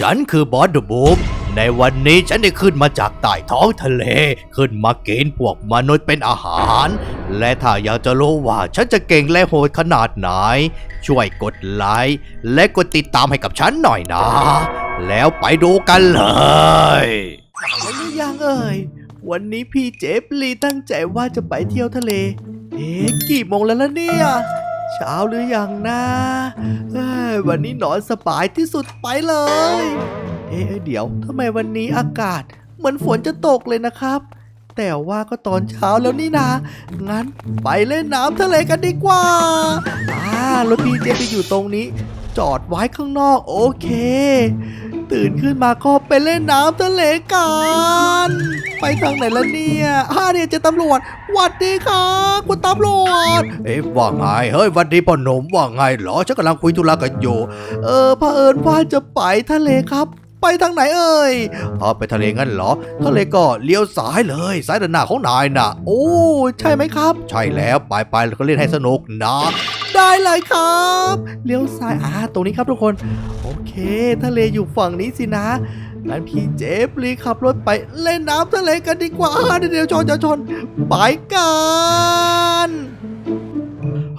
ฉันคือบอสเดอะบูมในวันนี้ฉันได้ขึ้นมาจากใต้ท้องทะเล ขึ้นมาเกณฑ์พวกมนุษย์เป็นอาหาร และถ้าอยากจะรู้ว่าฉันจะเก่งและโหดขนาดไหน ช่วยกดไลค์และกดติดตามให้กับฉันหน่อยนะ แล้วไปดูกันเลยเอาหรือยังเอ่ยวันนี้พี่เจฟลีตั้งใจว่าจะไปเที่ยวทะเล เอ๊ะกี่โมงแล้วล่ะเนี่ย เช้าหรือยังนะ เอ วันนี้นอนสบายที่สุดไปเลย เอ๊ะเดี๋ยวทำไมวันนี้อากาศเหมือนฝนจะตกเลยนะครับ แต่ว่าก็ตอนเช้าแล้วนี่นางั้นไปเล่นน้ำทะเลกันดีกว่าอ่ารถพี่เจไปอยู่ตรงนี้ จอดไว้ข้างนอกโอเค ตื่นขึ้นมาก็ไปเล่นน้ำทะเลกัน ไปทางไหนละเนี่ยอ่าเนี่ยเจะตำรวจหวัดดีครับคุณตำรวจ เอ๊ะว่าไง เฮ้ยหวันดีพ่อหนุ่มว่าไงเหรอฉันกำลังคุยธุระกันอยู่เออเผอิญว่าจะไปทะเลครับไปทางไหนเอ่ยอ๋อไปทะเลงั้นเหรอ ทะเลก็เลี้ยวซ้ายเลยซ้ายด้านหน้าของนายน่ะ โอ้ ใช่ไหมครับ ใช่แล้วไปไปๆก็เล่นให้สนุกนะ ได้เลยครับ เลี้ยวซ้ายอ่าตรงนี้ครับทุกคน โอเค ทะเลอยู่ฝั่งนี้สินะงั้นพี่เจฟรีขับรถไปเล่นน้ำทะเลกันดีกว่าเดี๋ยวชนจะชนไปกัน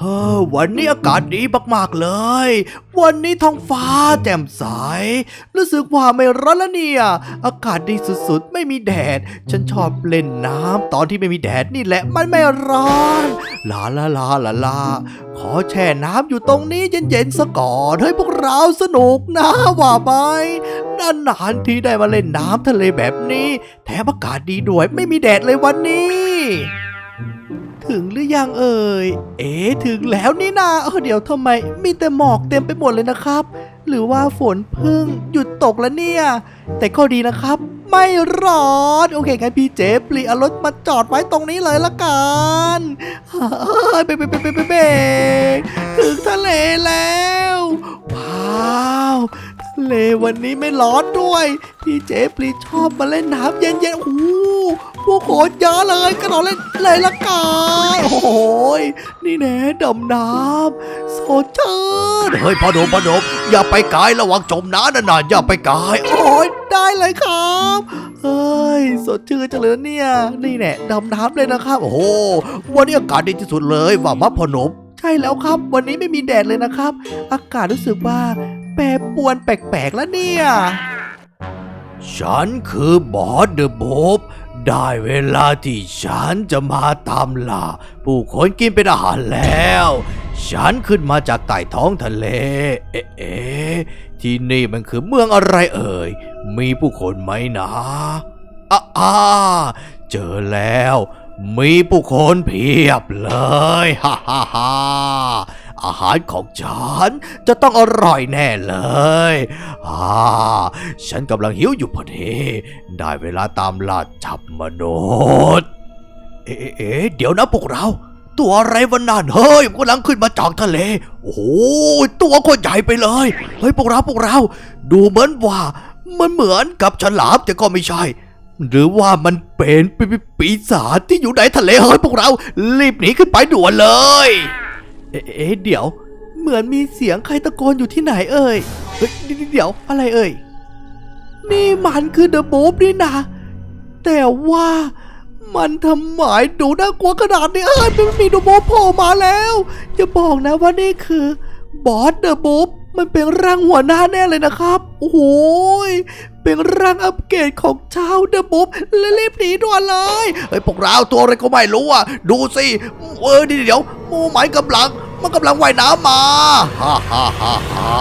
อวันนี้อากาศดีมากๆเลย วันนี้ท้องฟ้าแจ่มใส รู้สึกว่าไม่ร้อนแล้วเนี่ย อากาศดีสุดๆ ไม่มีแดด ฉันชอบเล่นน้ำตอนที่ไม่มีแดดนี่แหละมันไม่ร้อน ลาลาลาลาลา ขอแช่น้ำอยู่ตรงนี้เย็นๆซะก่อนให้พวกเราสนุกนะว่าไหมนานๆที่ได้มาเล่นน้ำทะเลแบบนี้ แถมอากาศดีด้วยไม่มีแดดเลยวันนี้ ถึงหรือยังเอ่ย เอ๊ะถึงแล้วนี่นาเออเดี๋ยวทำไม มีแต่หมอกเต็มไปหมดเลยนะครับ หรือว่าฝนเพิ่งหยุดตกแล้วเนี่ย แต่ก็ดีนะครับ ไม่ร้อน โอเคงั้นพี่เจฟรีเอารถมาจอดไว้ตรงนี้เลยละกันเฮ้ยเบรกเบรกเบเบรกเบถึงทะเลแล้ว ว้าวทะเลวันนี้ไม่ร้อนด้วย พี่เจฟรีชอบมาเล่นน้ำเย็นๆโอ้ โหพวกโคตรเยอะเลยกระโดดเล่นเลยละกันโอ้โหยนี่แน่ดำน้ำโซเชิดเฮ้ยพอดมพอดมอย่าไปไกลระวังจมน้ำนะนะอย่าไปไกลโอ้ยได้เลยครับเฮ้ยสดชื่นจังเลยนะเนี่ยนี่แน่ดำน้ำเลยนะครับโอ้โหวันนี้อากาศดีที่สุดเลยว่ามาพอหนมใช่แล้วครับ วันนี้ไม่มีแดดเลยนะครับ อากาศรู้สึกว่าแปรปรวนแปลกๆแล้วเนี่ย ฉันคือบอสเดอะโบบ ได้เวลาที่ฉันจะมาตามล่าผู้คนกินเป็นอาหารแล้ว ฉันขึ้นมาจากใต้ท้องทะเล เอ๊ะเอ๊ที่นี่มันคือเมืองอะไรเอ่ย มีผู้คนไหมนะอ่าอาเจอแล้ว มีผู้คนเพียบเลย ฮ่าฮ่าฮ่า อาหารของฉันจะต้องอร่อยแน่เลยอ่าฉันกำลังหิวอยู่พอดี ได้เวลาตามล่าจับมนุษย์ เอ๊ะเเดี๋ยวนะพวกเรา ตัวอะไรวันนั้นเฮ้ยกำลังขึ้นมาจากทะเล โอ้โหตัวก็ใหญ่ไปเลย เฮ้ยพวกเราพวกเรา ดูเหมือนว่า มันเหมือนกับฉลามแต่ก็ไม่ใช่หรือว่ามันเป็นปีปีปีศาจที่อยู่ในทะเลเฮ้ยพวกเรา รีบหนีขึ้นไปด่วนเลย เอ๊ะเอ๊ะเดี๋ยว เหมือนมีเสียงใครตะโกนอยู่ที่ไหนเอ่ยเฮ้ยเดี๋ยวเดี๋ยวอะไรเอ่ย นี่มันคือเดอะบูฟนี่นะ แต่ว่ามันทำหมายดูน่ากลัวขนาดนี้เอ้ยมันมีเดอะบูฟโผล่มาแล้วอย่าบอกนะว่านี่คือบอสเดอะบูฟมันเป็นร่างหัวหน้าแน่เลยนะครับ โอ้โหยเป็นร่างอัปเกรดของเจ้าเดอะบูฟรีบหนีด่วนเลย เฮ้ยพวกเราตัวอะไรก็ไม่รู้อะ ดูสิ เออเดี๋ยว หมูหมายกำลัง มันกำลังว่ายน้ำมาฮ่าฮ่าฮ่าฮ่า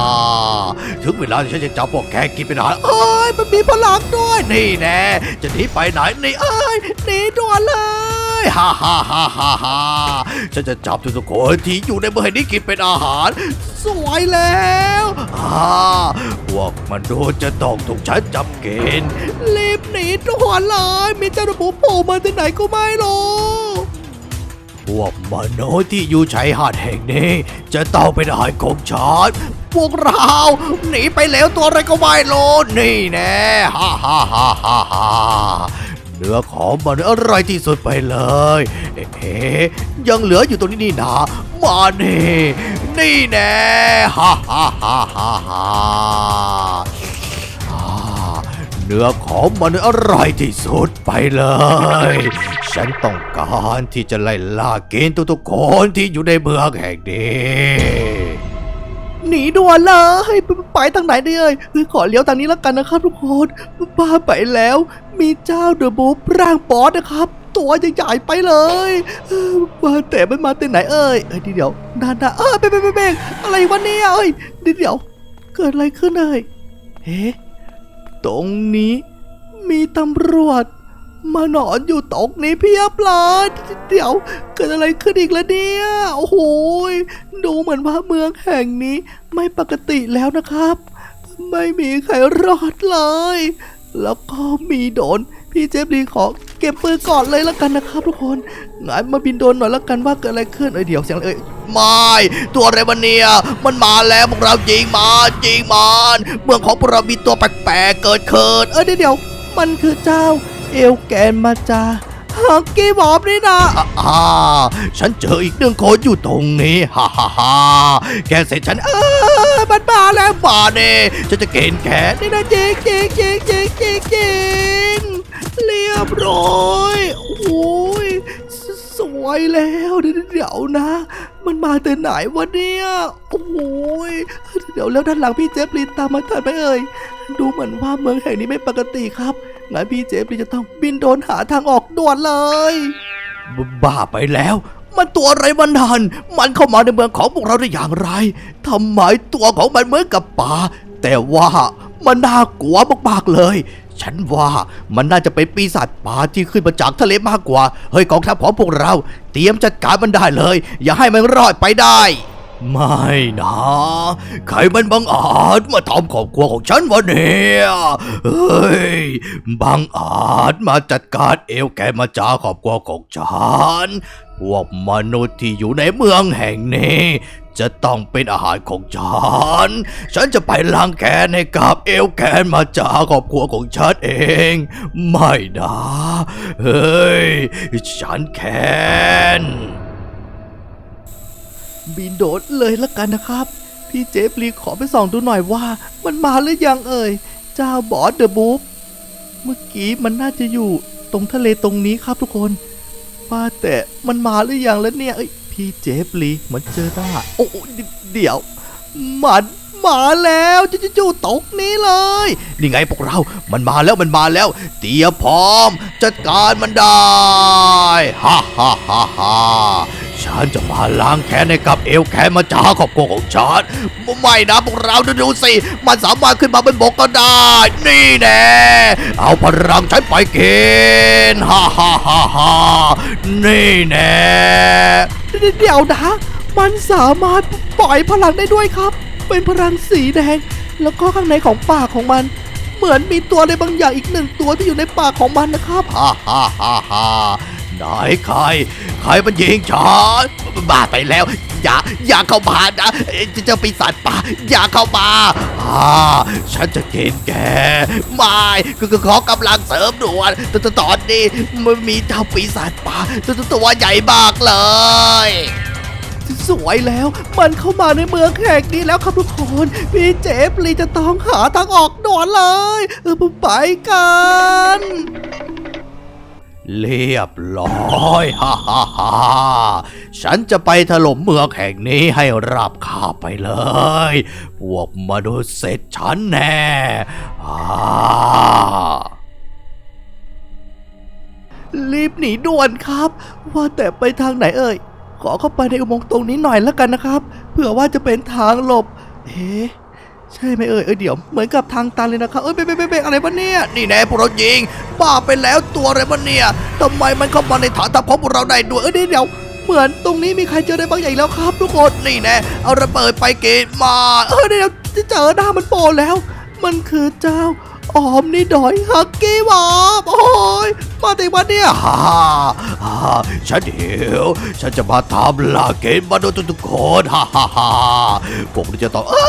ถึงเวลาที่ฉันจะจับพวกแกกินเป็นอาหารเอ้ยมันมีพลังด้วย นี่แน่จะหนีไปไหนนี่เอ้ยหนีด่วนเลยฮ่าฮ่าฮ่าฮ่าฮ่าฉันจะจับทุกคนที่อยู่ในเมืองนี้กินเป็นอาหาร สวยแล้วฮ่าพวกมันโดนจะต้องถูกฉันจับเกณฑ์รีบหนีด่วนเลยมีเจ้าหน้าที่โผล่มาที่ไหนก็ไม่รู้ พวกมนุษย์ที่อยู่ชายหาดแห่งนี้ จะต้องเป็นอาหารของฉันพวกเราหนีไปแล้วตัวอะไรก็ไม่รู้นี่แน่ฮ่าฮ่าฮ่าฮ่าฮ่าเนื้อของมันอร่อยที่สุดไปเลย เอ๊ะยังเหลืออยู่ตรงนี้นี่นะมานี่นี่แน่ฮ่าฮ่าฮ่าฮ่าฮ่าเนื้อของมันอร่อยที่สุดไปเลย ฉันต้องการที่จะไล่ล่ากินทุกๆคนที่อยู่ในเมืองแห่งนี้หนีด่วนเลยไปทางไหนไดีเอ่ยเฮ้ยขอเลี้ยวทางนี้แล้วกันนะครับทุกคนบ้าไปแล้ว มีเจ้าเดอะบูฟร่างบอสนะครับ ตัวใหญ่ๆไปเลยว่าแต่มันมาแต่ไหนเอ่ยเอ้ยเดี๋ยวนานาเออเบงเบงเบงเบงอะไรวะเนี่ยเอ้ยเดี๋ยวเดี๋ยว เกิดอะไรขึ้นเอ่ยเฮ้ตรงนี้มีตำรวจ มานอนอยู่ตรงนี้เพียบเลยเดี๋ยวเกิดอะไรขึ้นอีกแล้วเนี่ย โอ้โหดูเหมือนว่าเมืองแห่งนี้ไม่ปกติแล้วนะครับ ไม่มีใครรอดเลย แล้วก็มีโดน พี่เจฟลีขอเก็บปืนก่อนเลยล้วกันนะครับ ทุกคนงั้นมาบินโดนหน่อยล้วกันว่าเกิดอะไรขึ้นเอ้ยเดี๋ยวเสียงเอ้ยไม่ตัวอะไรมันเนี่ยมันมาแล้วพวกเรายิงมันยิงมันเมืองของพวกเรามีตัวแปลกๆเกิดขึ้นเอ้ยเดี๋ยวมันคือเจ้า เอลแกนมาจาฮักกี้บอบนี่นะอ่าฉันเจออีกหนึ่งคนอยู่ตรงนี้ฮ่าฮ่าฮ่าแกเสร็จฉันเออมันมาแล้วมาเน่ฉันจะเกณฑ์แกนี่นะเจ๊งเจ๊งเจ๊งเจ๊งเจ๊งเจ๊งเรียบร้อย โอ้ยสวยแล้วเดี๋ยวนะ มาแต่ไหนวะเนี่ย โอ้ยเดี๋ยวแล้วด้านหลังพี่เจฟลีนตามมาทันไหมเอ่ย ดูเหมือนว่าเมืองแห่งนี้ไม่ปกติครับ งั้นพี่เจฟลีจะต้องบินโดรนหาทางออกด่วนเลย บ้าไปแล้ว มันตัวอะไรมันทัน มันเข้ามาในเมืองของพวกเราได้อย่างไร ทำไมตัวของมันเหมือนกับป่า แต่ว่ามันน่ากลัวมากๆเลย ฉันว่ามันน่าจะเป็นปีศาจป่าที่ขึ้นมาจากทะเลมากกว่า เฮ้ยกองทัพของพวกเรา เตรียมจัดการมันได้เลย อย่าให้มันรอดไปได้ ไม่นะใครมันบังอาจมาทำครอบครัวของฉันวะเนี่ยเฮ้ยบังอาจมาจัดการเอวแกมาจาครอบครัวของฉันพวกมนุษย์ที่อยู่ในเมืองแห่งนี้ จะต้องเป็นอาหารของฉัน ฉันจะไปล้างแค้นให้กับเอลแกนมาจาครอบครัวของฉันเอง ไม่นะ เฮ้ย ฉันแค้น บินโดดเลยละกันนะครับ พี่เจฟลีขอไปส่องดูหน่อยว่ามันมาหรือยังเอ่ย เจ้าบอสเดอะบูฟเมื่อกี้มันน่าจะอยู่ตรงทะเลตรงนี้ครับทุกคน ว่าแต่มันมาหรือยังแล้วเนี่ยเอ้ย พี่เจฟลีเหมือนเจอหน้าโอ้เดี๋ยวมันมาแล้วจู่ๆตกนี้เลย นี่ไงพวกเรา มันมาแล้วมันมาแล้ว เตรียมพร้อม จัดการมันได้ ฮ่าฮ่าฮ่าฮ่า ฉันจะมาล้างแค้นให้กับเอลแค้นมาจ้าครอบครัวของฉันไม่นะพวกเราดูดูสิมันสามารถขึ้นมาบนบกก็ได้ นี่แน่เอาพลังฉันไปกินฮ่าฮ่าฮ่าฮ่านี่แน่เดี๋ยวนะมันสามารถปล่อยพลังได้ด้วยครับ เป็นพลังสีแดง แล้วก็ข้างในของปากของมัน เหมือนมีตัวอะไรบางอย่างอีกหนึ่งตัวที่อยู่ในปากของมันนะครับฮ่าฮ่าฮ่าฮ่า ไหนใครใครมันยิงฉันบ้าไปแล้ว อย่า อย่าเข้ามานะเอ้ยเจ้าปีศาจป่า อย่าเข้ามาอ่าฉันจะกินแก ไม่คือคือขอกำลังเสริมด่วนแตแต่ตอนนี้มันมีเจ้าปีศาจป่าตัวตัวตัวใหญ่มากเลยสวยแล้ว มันเข้ามาในเมืองแขกนี้แล้วครับทุกคนพี่เจฟลีจะต้องหาทางออกด่วนเลยเออไปกัน เรียบร้อยฮ่าฮ่าฮ่าฉันจะไปถล่มเมืองแห่งนี้ให้ราบคาบไปเลย พวกมนุษย์เสร็จฉันแน่อ่ารีบหนีด่วนครับ ว่าแต่ไปทางไหนเอ่ย ขอเข้าไปในอุโมงค์ตรงนี้หน่อยแล้วกันนะครับ เผื่อว่าจะเป็นทางหลบ เอ๊ะ ใช่ไหมเอ่ยเอ้ยเดี๋ยวเหมือนกับทางตันเลยนะครับเอ้ยเบ๊ะเบ๊ะเบ๊ะอะไรวะเนี่ยนี่แน่พวกเรายิงบ้าไปแล้วตัวอะไรมันเนี่ยทำไมมันเข้ามาในฐานทัพของพวกเราได้ด้วยเอ้ยเดี๋ยวเหมือนตรงนี้มีใครเจอได้บางอย่างแล้วครับ ทุกคนนี่แน่เอาระเบิดไปเกตมา เออเดี๋ยวจะเจอหน้ามันโผล่แล้ว มันคือเจ้า ออมนี่ดอยฮักกี้บอบโอ้ยมาต่วันเนี่ยฮ่าฮ่าฉันหิวฉันจะมาทำลาเกตมาดนทุกคนฮ่าฮ่าฮ่าพวกนี้จะต้องเอ้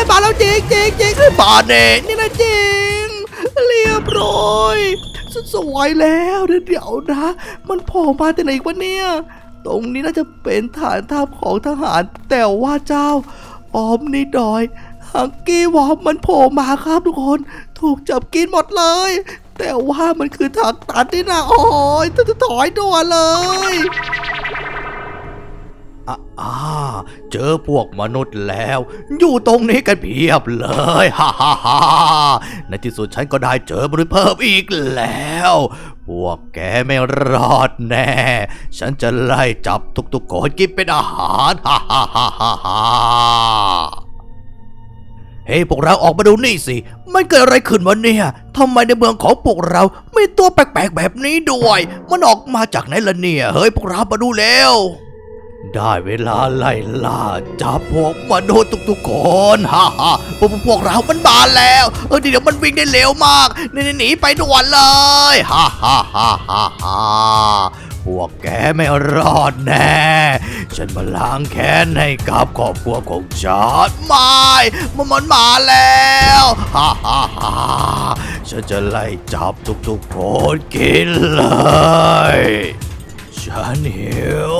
ยมาแล้วจริงจริงจริงมาเน่นี่นะจริงเรียบร้อยสสวยแล้วเดี๋ยวนะ มันโผล่มาแต่ไหนวะเนี่ย ตรงนี้น่าจะเป็นฐานทัพของทหารแต่ว่าเจ้าออมนี่ดอย ฮังกี้วอมมันโผล่มาครับทุกคน ถูกจับกินหมดเลย แต่ว่ามันคือทางตันนี่นะโอ้ยจะถอยด่วนเลยอ่าเจอพวกมนุษย์แล้ว อยู่ตรงนี้กันเพียบเลยฮ่าฮ่าฮ่าในที่สุดฉันก็ได้เจอมนุษย์เพิ่มอีกแล้ว พวกแกไม่รอดแน่ ฉันจะไล่จับทุกๆคนกินเป็นอาหารฮ่าฮ่าฮ่าฮ่า เฮ้ยพวกเราออกมาดูนี่สิ มันเกิดอะไรขึ้นวะเนี่ยทำไมในเมืองของพวกเรามีตัวแปลกๆแบบนี้ด้วย มันออกมาจากไหนล่ะเนี่ย เฮ้ยพวกเรามาดูแล้ว ได้เวลาไล่ล่าจับพวกมนุษย์ทุกๆคนฮ่าฮ่าพวกพวกเรามันบานแล้ว เออเดี๋ยวมันวิ่งได้เร็วมากหนีหนีไปด่วนเลยฮ่าฮ่าฮ่าฮ่าฮ่า พวกแกไม่รอดแน่ ฉันมาล้างแค้นให้กับครอบครัวของฉันไม่มันมันมาแล้วฮ่าฮ่าฮ่าฉันจะไล่จับทุกๆคนกินเลย ฉันหิว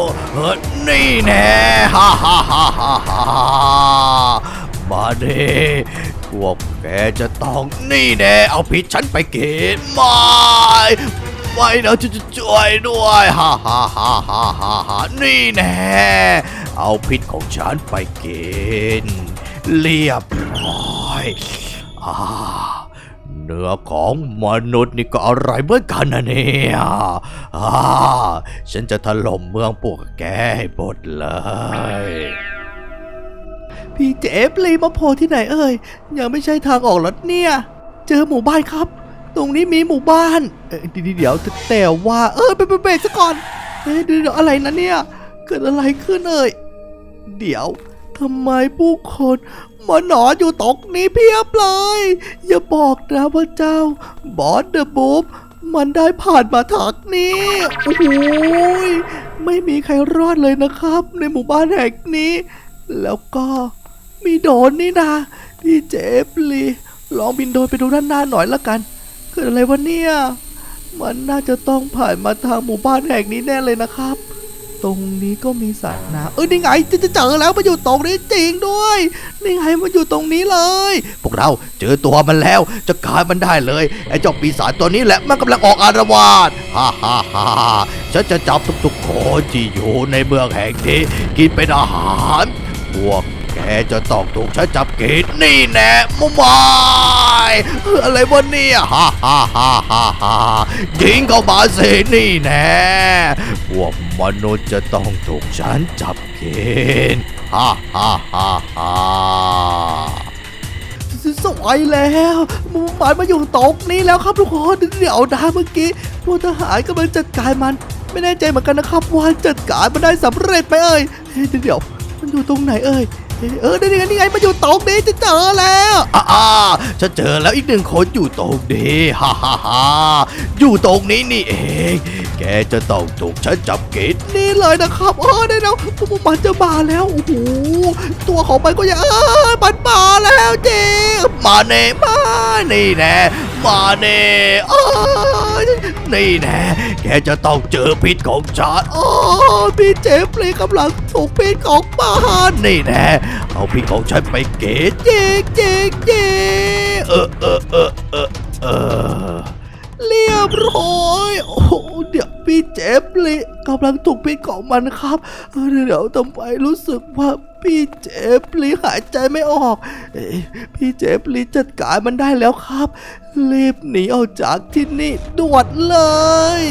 นี่แน่ฮ่าฮ่าฮ่าฮ่าฮ่ามาดิพวกแกจะต้องนี่แน่เอาพิษฉันไปกินไม่ ไม่นะจะช่วยด้วยฮ่าฮ่าฮ่าฮ่าฮ่าฮ่านี่แน่เอาพิษของฉันไปกิน เรียบร้อยอ่าเนื้อของมนุษย์นี่ก็อร่อยเหมือนกันนะเนี่ยอ่าฉันจะถล่มเมืองพวกแกให้หมดเลย พี่เจฟลีมาโผล่ที่ไหนเอ่ย ยังไม่ใช่ทางออกรถเนี่ย เจอหมู่บ้านครับ ตรงนี้มีหมู่บ้านเอ้ยเดี๋ยวเดี๋ยวแต่ว่า เออไปไปเบรกซะก่อนเอ้ยเดี๋ยวอะไรนะเนี่ย เกิดอะไรขึ้นเอ่ยเดี๋ยวทำไมผู้คนมาหนอนอยู่ตรงนี้เพียบเลย อย่าบอกนะว่าเจ้า บอสเดอะบุ๊บมันได้ผ่านมาทางนี้โอ้โหยไม่มีใครรอดเลยนะครับ ในหมู่บ้านแห่งนี้ แล้วก็มีโดนนี่นะพี่เจฟลีลองบินโดนไปดูด้านหน้าหน่อยละกัน เกิดอะไรวะเนี่ย มันน่าจะต้องผ่านมาทางหมู่บ้านแห่งนี้แน่เลยนะครับ ตรงนี้ก็มีสระน้ำเออนี่ไงจะจะเจอแล้วมาอยู่ตรงนี้จริงด้วย นี่ไงมาอยู่ตรงนี้เลย พวกเราเจอตัวมันแล้วจะกายมันได้เลยไอ้เจ้าปีศาจตัวนี้แหละมันกำลังออกอารวาสฮ่าฮ่าฮ่าฉันจะจับทุกๆคนที่อยู่ในเมืองแห่งนี้กินเป็นอาหารพวก แกจะต้องถูกฉันจับกินนี่แน่มุมายเฮ้ยอะไรวะเนี่ยฮ่าฮ่าฮ่าฮ่าฮ่ายิงเข้ามาสินี่แน่พวกมนุษย์จะต้องถูกฉันจับกินฮ่าฮ่าฮ่าฮ่าสวยแล้วมู่บ้านมาอยู่ตรงนี้แล้วครับทุกคนเดี๋ยวนะเมื่อกี้พวกทหารกำลังจัดการมันไม่แน่ใจเหมือนกันนะครับว่าจัดการมันได้สำเร็จไหมเอ่ยเดี๋ยวมันอยู่ตรงไหนเอ่ย เฮ้ยเออนี่ไงนี่ไงมาอยู่ตรงนี้จะเจอแล้วอ่าอ่าฉันเจอแล้วอีกหนึ่งคนอยู่ตรงนี้ฮ่าฮ่าฮ่าอยู่ตรงนี้นี่เอง แกจะต้องถูกฉันจับกินนี่เลยนะครับเออได้แล้วมันจะมาแล้วโอ้โหตัวของมันก็ยังเออมันมาแล้วจริงมาเน่มานี่แน่มาเน่เอ้ย นี่แน่แกจะต้องเจอพิษของฉันโอ้พี่เจฟเลยกำลังถูกพิษของบ้านนี่แน่เอาพิษของฉันไปเกตเจ๊กเจ๊กเจ๊กเออเออเออเออเออเรียบร้อยโอ้เดี๋ยวพี่เจฟเลยกำลังถูกพิษของมันครับเออเดี๋ยวทำไมรู้สึกว่า พี่เจฟลีหายใจไม่ออกอพี่เจฟลีจัดการมันได้แล้วครับ รีบหนีออกจากที่นี่ด่วนเลย